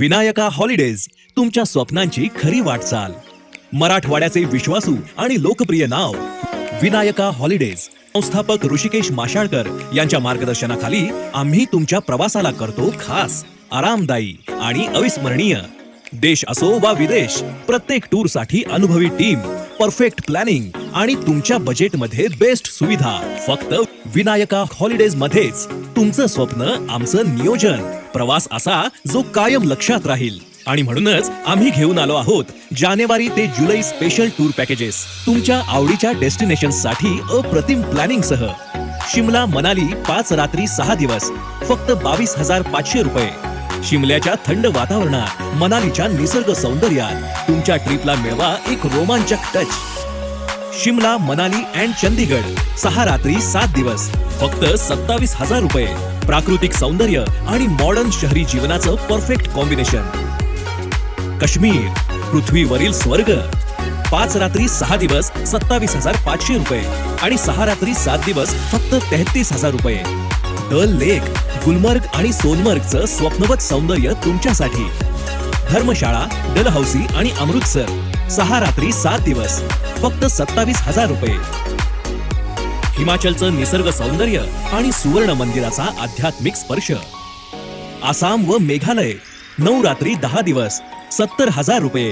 Vinayaka holidays तुमच्या स्वप्नांची खरी वाटचाल. मराठवाड्याचे विश्वासू आणि लोकप्रिय नाव विनायका हॉलिडेज संस्थापक ऋषिकेश माशाळकर यांच्या मार्गदर्शनाखाली आम्ही तुमच्या प्रवासाला करतो खास आरामदायी आणि अविस्मरणीय. देश असो वा विदेश प्रत्येक टूरसाठी अनुभवी टीम परफेक्ट प्लॅनिंग आणि तुमच्या बजेटमध्ये बेस्ट सुविधा. फक्त विनायका हॉलिडेज मध्येच. तुमचं स्वप्न आमचं नियोजन. प्रवास असा जो कायम लक्षात राहील. आणि म्हणूनच आम्ही घेऊन आलो आहोत जानेवारी ते जुलै स्पेशल टूर पॅकेजेस तुमच्या आवडीच्या डेस्टिनेशनसाठी अप्रतिम प्लॅनिंग सह. शिमला मनाली पाच रात्री सहा दिवस. फक्त बावीस हजार पाचशे रुपये. शिमल्याच्या थंड वातावरणात मनालीच्या निसर्ग सौंदर्यात. तुमच्या ट्रिपला मिळवा एक रोमांचक टच शिमला मनाली अँड चंदीगड. सहा रात्री सात दिवस. फक्त सत्तावीस हजार रुपये. प्राकृतिक सौंदर्य आणि मॉडर्न शहरी जीवनाचं परफेक्ट कॉम्बिनेशन काश्मीर पृथ्वीवरील स्वर्ग. पाच रात्री सहा दिवस सत्तावीस हजार पाचशे रुपये आणि सहा रात्री सात दिवस फक्त तेहतीस हजार रुपये. डल लेक गुलमर्ग आणि सोनमर्गचं स्वप्नवत सौंदर्य तुमच्यासाठी. धर्मशाळा डलहौसी आणि अमृतसर. सहा रात्री सात दिवस. फक्त सत्तावीस हजार रुपये. हिमाचलचं निसर्ग सौंदर्य आणि सुवर्ण मंदिराचा आध्यात्मिक स्पर्श. आसाम व मेघालय नऊ रात्री दहा दिवस सत्तर हजार रुपये.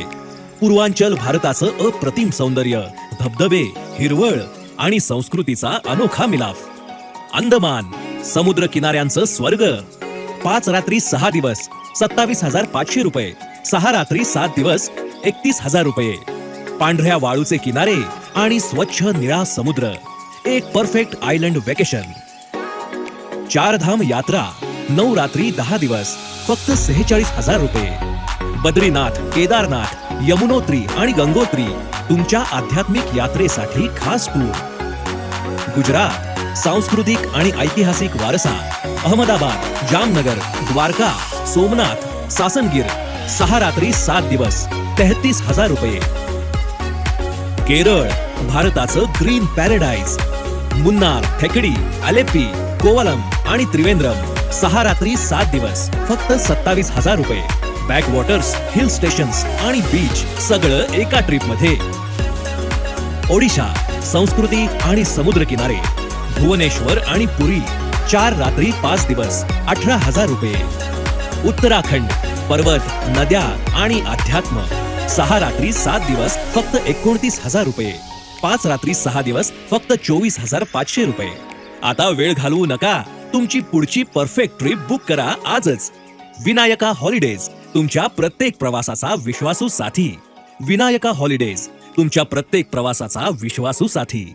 पूर्वांचल भारताचं अप्रतिम सौंदर्य धबधबे हिरवळ आणि संस्कृतीचा अनोखा मिलाफ. अंदमान समुद्र किनाऱ्यांचं स्वर्ग. पाच रात्री सहा दिवस सत्तावीस हजार पाचशे रुपये. सहा रात्री सात दिवस एकतीस हजार रुपये. पांढऱ्या वाळूचे किनारे आणि स्वच्छ निळा समुद्र. एक परफेक्ट आयलंड वेकेशन चारधाम यात्रा नऊ रात्री दहा दिवस फक्त सेहेचाळीस हजार रुपये. बद्रीनाथ केदारनाथ यमुनोत्री आणि गंगोत्री तुमच्या आध्यात्मिक यात्रेसाठी खास टूर गुजरात सांस्कृतिक आणि ऐतिहासिक वारसा अहमदाबाद जामनगर द्वारका सोमनाथ सासनगीर सहा रात्री सात दिवस तेहतीस हजार रुपये. केरळ भारताचं ग्रीन पॅराडाईज. मुन्नार थेकडी अलेप्पी कोवलम आणि त्रिवेंद्रम सहा रात्री सात दिवस फक्त सत्तावीस हजार रुपये. बॅकवॉटर्स हिल स्टेशन्स आणि बीच सगळं एका ट्रिपमध्ये ओडिशा संस्कृती आणि समुद्र किनारे. भुवनेश्वर आणि पुरी. चार रात्री पाच दिवस अठरा हजार रुपये. उत्तराखंड पर्वत नद्या आणि अध्यात्म. सहा रात्री सात दिवस फक्त एकोणतीस हजार रुपये. पाच रात्री सहा दिवस फक्त चोवीस हजार पाचशे रुपये. आता वेळ घालवू नका. तुमची पुढची परफेक्ट ट्रिप बुक करा आजच. विनायका हॉलिडेज तुमच्या प्रत्येक प्रवासाचा विश्वासू साथी. विनायका हॉलिडेज तुमच्या प्रत्येक प्रवासाचा विश्वासू साथी.